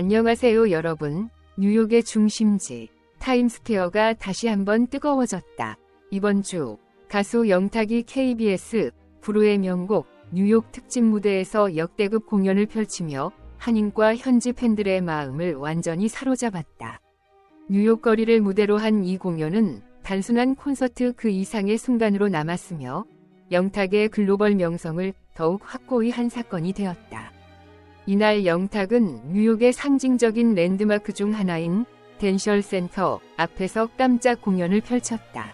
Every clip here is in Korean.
안녕하세요 여러분. 뉴욕의 중심지 타임스퀘어가 다시 한번 뜨거워졌다. 이번 주 가수 영탁이 KBS 불후의 명곡 뉴욕 특집 무대에서 역대급 공연을 펼치며 한인과 현지 팬들의 마음을 완전히 사로잡았다. 뉴욕 거리를 무대로 한 이 공연은 단순한 콘서트 그 이상의 순간으로 남았으며 영탁의 글로벌 명성을 더욱 확고히 한 사건이 되었다. 이날 영탁은 뉴욕의 상징적인 랜드마크 중 하나인 댄셜 센터 앞에서 깜짝 공연을 펼쳤다.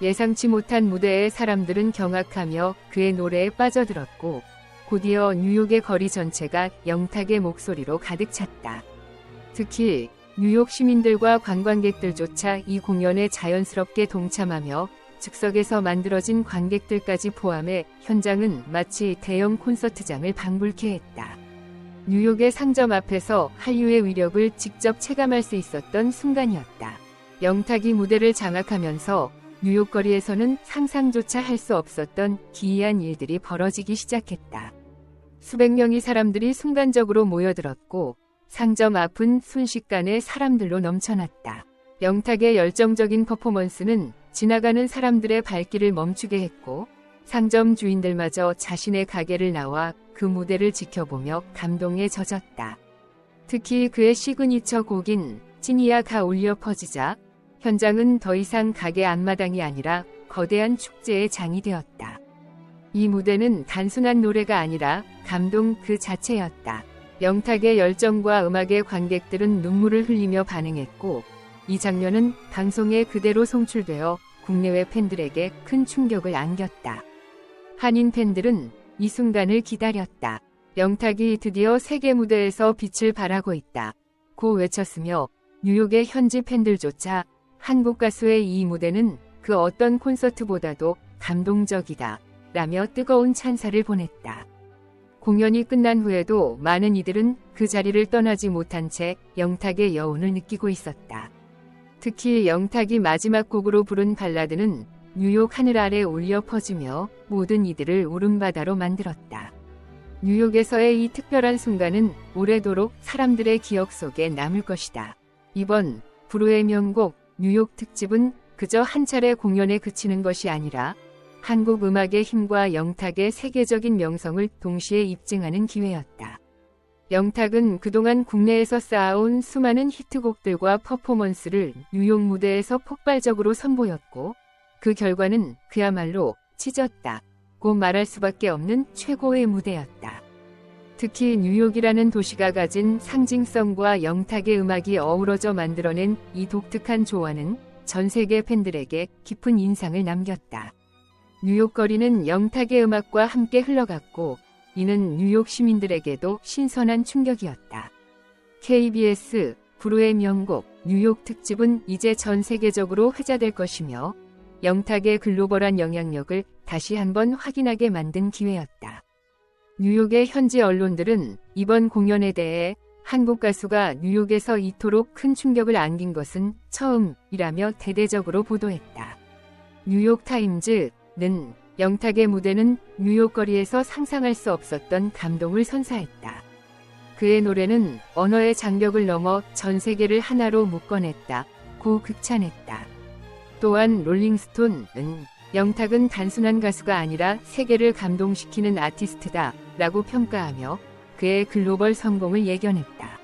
예상치 못한 무대에 사람들은 경악하며 그의 노래에 빠져들었고 곧이어 뉴욕의 거리 전체가 영탁의 목소리로 가득 찼다. 특히 뉴욕 시민들과 관광객들조차 이 공연에 자연스럽게 동참하며 즉석에서 만들어진 관객들까지 포함해 현장은 마치 대형 콘서트장을 방불케 했다. 뉴욕의 상점 앞에서 한류의 위력을 직접 체감할 수 있었던 순간이었다. 영탁이 무대를 장악하면서 뉴욕 거리에서는 상상조차 할 수 없었던 기이한 일들이 벌어지기 시작했다. 수백 명의 사람들이 순간적으로 모여들었고 상점 앞은 순식간에 사람들로 넘쳐났다. 영탁의 열정적인 퍼포먼스는 지나가는 사람들의 발길을 멈추게 했고 상점 주인들마저 자신의 가게를 나와 그 무대를 지켜보며 감동에 젖었다. 특히 그의 시그니처 곡인 찐이야가 울려 퍼지자 현장은 더 이상 가게 앞마당이 아니라 거대한 축제의 장이 되었다. 이 무대는 단순한 노래가 아니라 감동 그 자체였다. 영탁의 열정과 음악의 관객들은 눈물을 흘리며 반응했고 이 장면은 방송에 그대로 송출되어 국내외 팬들에게 큰 충격을 안겼다. 한인 팬들은 이 순간을 기다렸다. 영탁이 드디어 세계 무대에서 빛을 발하고 있다. 고 외쳤으며 뉴욕의 현지 팬들조차 한국 가수의 이 무대는 그 어떤 콘서트보다도 감동적이다. 라며 뜨거운 찬사를 보냈다. 공연이 끝난 후에도 많은 이들은 그 자리를 떠나지 못한 채 영탁의 여운을 느끼고 있었다. 특히 영탁이 마지막 곡으로 부른 발라드는 뉴욕 하늘 아래 울려 퍼지며 모든 이들을 울음바다로 만들었다. 뉴욕에서의 이 특별한 순간은 오래도록 사람들의 기억 속에 남을 것이다. 이번 브루의 명곡 뉴욕 특집은 그저 한 차례 공연에 그치는 것이 아니라 한국 음악의 힘과 영탁의 세계적인 명성을 동시에 입증하는 기회였다. 영탁은 그동안 국내에서 쌓아온 수많은 히트곡들과 퍼포먼스를 뉴욕 무대에서 폭발적으로 선보였고 그 결과는 그야말로 찢었다. 고 말할 수밖에 없는 최고의 무대였다. 특히 뉴욕이라는 도시가 가진 상징성과 영탁의 음악이 어우러져 만들어낸 이 독특한 조화는 전 세계 팬들에게 깊은 인상을 남겼다. 뉴욕 거리는 영탁의 음악과 함께 흘러갔고 이는 뉴욕 시민들에게도 신선한 충격이었다. KBS 브루의 명곡 뉴욕 특집은 이제 전 세계적으로 회자될 것이며 영탁의 글로벌한 영향력을 다시 한번 확인하게 만든 기회였다. 뉴욕의 현지 언론들은 이번 공연에 대해 한국 가수가 뉴욕에서 이토록 큰 충격을 안긴 것은 처음이라며 대대적으로 보도했다. 뉴욕 타임즈는 영탁의 무대는 뉴욕 거리에서 상상할 수 없었던 감동을 선사했다. 그의 노래는 언어의 장벽을 넘어 전 세계를 하나로 묶어냈다. 고 극찬했다. 또한 롤링스톤은 영탁은 단순한 가수가 아니라 세계를 감동시키는 아티스트다 라고 평가하며 그의 글로벌 성공을 예견했다.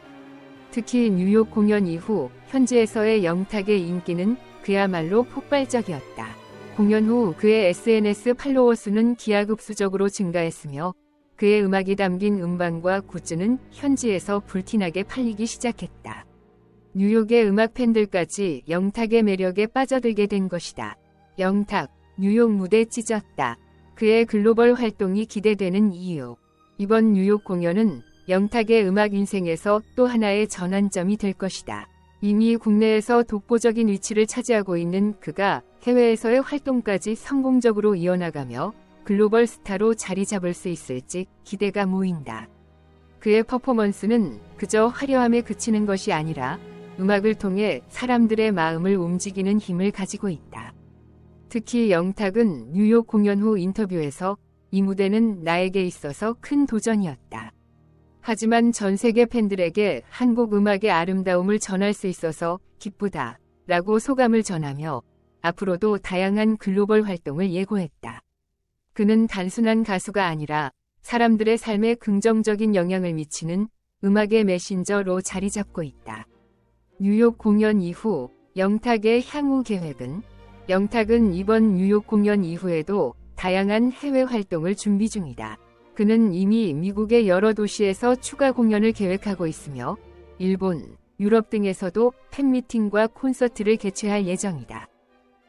특히 뉴욕 공연 이후 현지에서의 영탁의 인기는 그야말로 폭발적이었다. 공연 후 그의 SNS 팔로워 수는 기하급수적으로 증가했으며 그의 음악이 담긴 음반과 굿즈는 현지에서 불티나게 팔리기 시작했다. 뉴욕의 음악 팬들까지 영탁의 매력에 빠져들게 된 것이다. 영탁, 뉴욕 무대 찢었다. 그의 글로벌 활동이 기대되는 이유. 이번 뉴욕 공연은 영탁의 음악 인생에서 또 하나의 전환점이 될 것이다. 이미 국내에서 독보적인 위치를 차지하고 있는 그가 해외에서의 활동까지 성공적으로 이어나가며 글로벌 스타로 자리 잡을 수 있을지 기대가 모인다. 그의 퍼포먼스는 그저 화려함에 그치는 것이 아니라 음악을 통해 사람들의 마음을 움직이는 힘을 가지고 있다. 특히 영탁은 뉴욕 공연 후 인터뷰에서 이 무대는 나에게 있어서 큰 도전이었다. 하지만 전 세계 팬들에게 한국 음악의 아름다움을 전할 수 있어서 기쁘다. 라고 소감을 전하며 앞으로도 다양한 글로벌 활동을 예고했다. 그는 단순한 가수가 아니라 사람들의 삶에 긍정적인 영향을 미치는 음악의 메신저로 자리 잡고 있다. 뉴욕 공연 이후 영탁의 향후 계획은 영탁은 이번 뉴욕 공연 이후에도 다양한 해외 활동을 준비 중이다. 그는 이미 미국의 여러 도시에서 추가 공연을 계획하고 있으며 일본, 유럽 등에서도 팬미팅과 콘서트를 개최할 예정이다.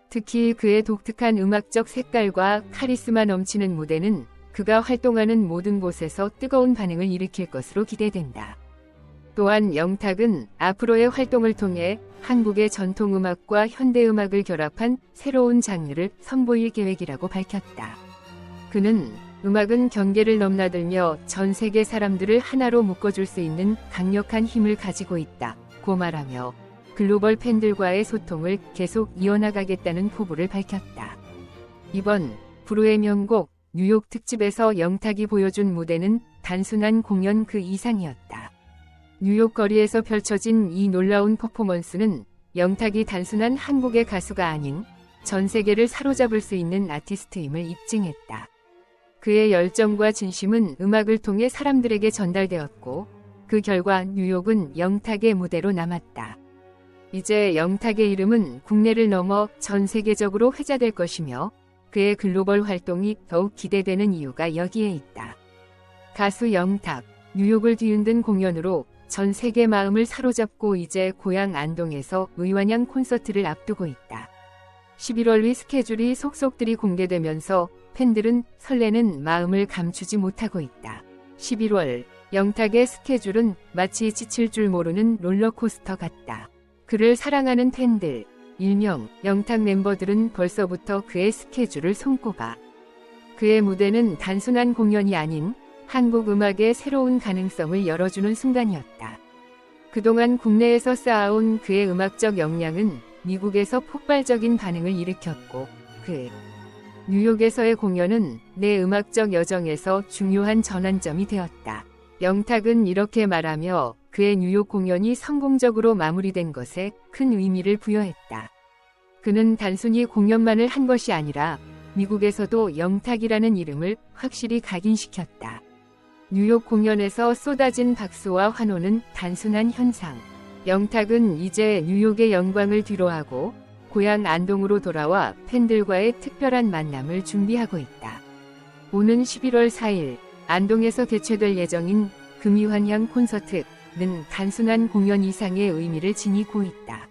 특히 그의 독특한 음악적 색깔과 카리스마 넘치는 무대는 그가 활동하는 모든 곳에서 뜨거운 반응을 일으킬 것으로 기대된다. 또한 영탁은 앞으로의 활동을 통해 한국의 전통음악과 현대음악을 결합한 새로운 장르를 선보일 계획이라고 밝혔다. 그는 음악은 경계를 넘나들며 전 세계 사람들을 하나로 묶어줄 수 있는 강력한 힘을 가지고 있다. 고 말하며 글로벌 팬들과의 소통을 계속 이어나가겠다는 포부를 밝혔다. 이번 브루의 명곡 뉴욕 특집에서 영탁이 보여준 무대는 단순한 공연 그 이상이었다. 뉴욕 거리에서 펼쳐진 이 놀라운 퍼포먼스는 영탁이 단순한 한국의 가수가 아닌 전 세계를 사로잡을 수 있는 아티스트임을 입증했다. 그의 열정과 진심은 음악을 통해 사람들에게 전달되었고 그 결과 뉴욕은 영탁의 무대로 남았다. 이제 영탁의 이름은 국내를 넘어 전 세계적으로 회자될 것이며 그의 글로벌 활동이 더욱 기대되는 이유가 여기에 있다. 가수 영탁, 뉴욕을 뒤흔든 공연으로 전 세계 마음을 사로잡고 이제 고향 안동에서 의완양 콘서트를 앞두고 있다. 11월 위 스케줄이 속속들이 공개되면서 팬들은 설레는 마음을 감추지 못하고 있다. 11월 영탁의 스케줄은 마치 지칠 줄 모르는 롤러코스터 같다. 그를 사랑하는 팬들, 일명 영탁 멤버들은 벌써부터 그의 스케줄을 손꼽아. 그의 무대는 단순한 공연이 아닌 한국 음악의 새로운 가능성을 열어주는 순간이었다. 그동안 국내에서 쌓아온 그의 음악적 역량은 미국에서 폭발적인 반응을 일으켰고, 그 뉴욕에서의 공연은 내 음악적 여정에서 중요한 전환점이 되었다. 영탁은 이렇게 말하며 그의 뉴욕 공연이 성공적으로 마무리된 것에 큰 의미를 부여했다. 그는 단순히 공연만을 한 것이 아니라 미국에서도 영탁이라는 이름을 확실히 각인시켰다. 뉴욕 공연에서 쏟아진 박수와 환호는 단순한 현상. 영탁은 이제 뉴욕의 영광을 뒤로하고 고향 안동으로 돌아와 팬들과의 특별한 만남을 준비하고 있다. 오는 11월 4일 안동에서 개최될 예정인 금이환향 콘서트는 단순한 공연 이상의 의미를 지니고 있다.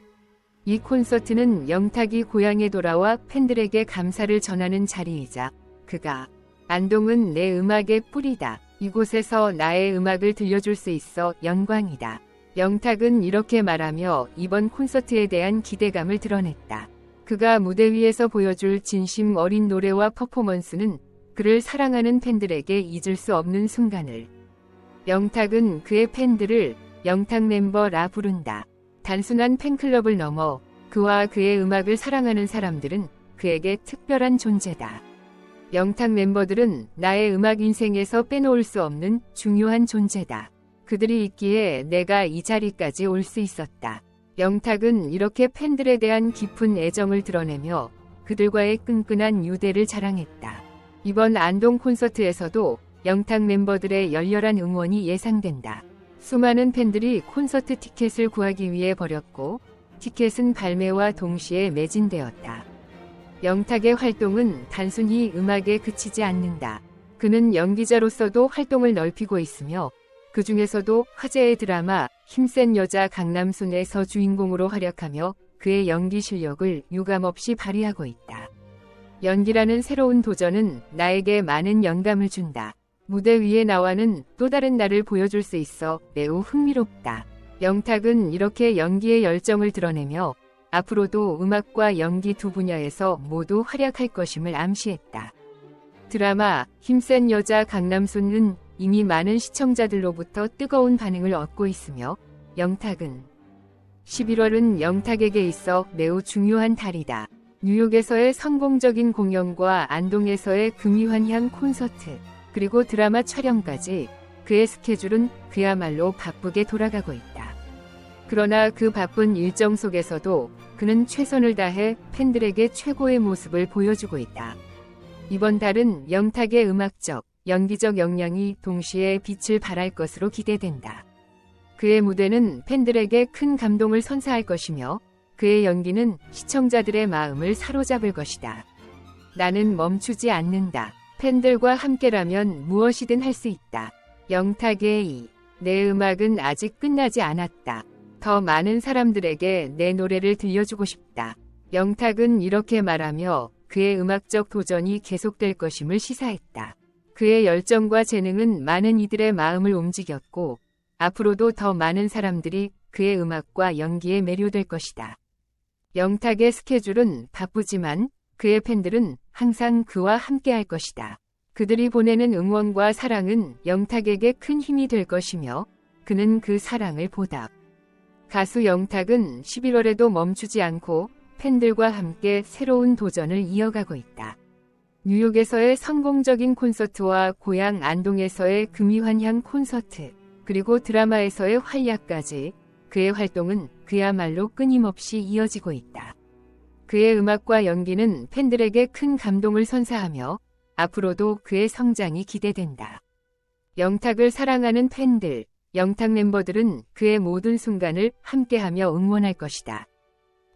이 콘서트는 영탁이 고향에 돌아와 팬들에게 감사를 전하는 자리이자 그가 안동은 내 음악의 뿌리다. 이곳에서 나의 음악을 들려줄 수 있어 영광이다. 영탁은 이렇게 말하며 이번 콘서트에 대한 기대감을 드러냈다. 그가 무대 위에서 보여줄 진심 어린 노래와 퍼포먼스는 그를 사랑하는 팬들에게 잊을 수 없는 순간을. 영탁은 그의 팬들을 영탁 멤버라 부른다. 단순한 팬클럽을 넘어 그와 그의 음악을 사랑하는 사람들은 그에게 특별한 존재다. 영탁 멤버들은 나의 음악 인생에서 빼놓을 수 없는 중요한 존재다. 그들이 있기에 내가 이 자리까지 올 수 있었다. 영탁은 이렇게 팬들에 대한 깊은 애정을 드러내며 그들과의 끈끈한 유대를 자랑했다. 이번 안동 콘서트에서도 영탁 멤버들의 열렬한 응원이 예상된다. 수많은 팬들이 콘서트 티켓을 구하기 위해 버렸고 티켓은 발매와 동시에 매진되었다. 영탁의 활동은 단순히 음악에 그치지 않는다. 그는 연기자로서도 활동을 넓히고 있으며 그 중에서도 화제의 드라마 힘센 여자 강남순에서 주인공으로 활약하며 그의 연기 실력을 유감없이 발휘하고 있다. 연기라는 새로운 도전은 나에게 많은 영감을 준다. 무대 위에 나와는 또 다른 나를 보여줄 수 있어 매우 흥미롭다. 영탁은 이렇게 연기의 열정을 드러내며 앞으로도 음악과 연기 두 분야에서 모두 활약할 것임을 암시했다. 드라마 힘센 여자 강남순은 이미 많은 시청자들로부터 뜨거운 반응을 얻고 있으며 영탁은 11월은 영탁에게 있어 매우 중요한 달이다. 뉴욕에서의 성공적인 공연과 안동에서의 금이환향 콘서트, 그리고 드라마 촬영까지 그의 스케줄은 그야말로 바쁘게 돌아가고 있다. 그러나 그 바쁜 일정 속에서도 그는 최선을 다해 팬들에게 최고의 모습을 보여주고 있다. 이번 달은 영탁의 음악적, 연기적 역량이 동시에 빛을 발할 것으로 기대된다. 그의 무대는 팬들에게 큰 감동을 선사할 것이며 그의 연기는 시청자들의 마음을 사로잡을 것이다. 나는 멈추지 않는다. 팬들과 함께라면 무엇이든 할 수 있다. 영탁의 이, 내 음악은 아직 끝나지 않았다. 더 많은 사람들에게 내 노래를 들려주고 싶다. 영탁은 이렇게 말하며 그의 음악적 도전이 계속될 것임을 시사했다. 그의 열정과 재능은 많은 이들의 마음을 움직였고 앞으로도 더 많은 사람들이 그의 음악과 연기에 매료될 것이다. 영탁의 스케줄은 바쁘지만 그의 팬들은 항상 그와 함께 할 것이다. 그들이 보내는 응원과 사랑은 영탁에게 큰 힘이 될 것이며 그는 그 사랑을 보답. 가수 영탁은 11월에도 멈추지 않고 팬들과 함께 새로운 도전을 이어가고 있다. 뉴욕에서의 성공적인 콘서트와 고향 안동에서의 금이환향 콘서트, 그리고 드라마에서의 활약까지 그의 활동은 그야말로 끊임없이 이어지고 있다. 그의 음악과 연기는 팬들에게 큰 감동을 선사하며 앞으로도 그의 성장이 기대된다. 영탁을 사랑하는 팬들, 영탁 멤버들은 그의 모든 순간을 함께하며 응원할 것이다.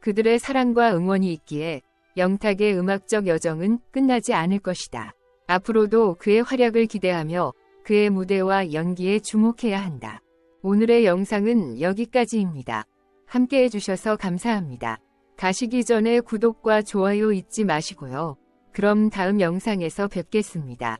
그들의 사랑과 응원이 있기에 영탁의 음악적 여정은 끝나지 않을 것이다. 앞으로도 그의 활약을 기대하며 그의 무대와 연기에 주목해야 한다. 오늘의 영상은 여기까지입니다. 함께 해주셔서 감사합니다. 가시기 전에 구독과 좋아요 잊지 마시고요. 그럼 다음 영상에서 뵙겠습니다.